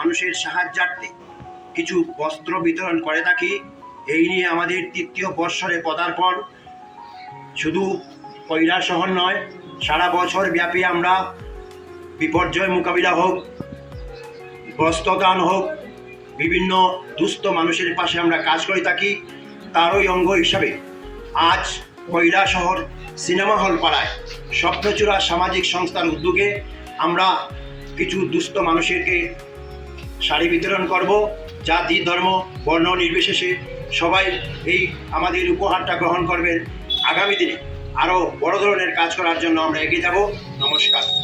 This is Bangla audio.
মানুষের সাহায্যার্থে কিছু বস্ত্র বিতরণ করে থাকি। এই নিয়ে আমাদের তৃতীয় বৎসরে পদার্পণ। শুধু কৈলাস শহর নয়, সারা বছর ব্যাপী আমরা বিপর্যয় মোকাবিলা হোক, বস্ত্রদান হোক, বিভিন্ন দুস্থ মানুষের পাশে আমরা কাজ করে থাকি। তারই অঙ্গ হিসাবে আজ কৈলা শহর সিনেমা হল পাড়ায় স্বপ্নচূড়া সামাজিক সংস্থার উদ্যোগে আমরা কিছু দুস্থ মানুষেরকে শাড়ি বিতরণ করব, জাতি, ধর্ম, বর্ণ নির্বিশেষে সবাই এই আমাদের উপহারটা গ্রহণ করবেন। আগামী দিনে আরও বড় ধরনের কাজ করার জন্য আমরা এগিয়ে যাব। নমস্কার।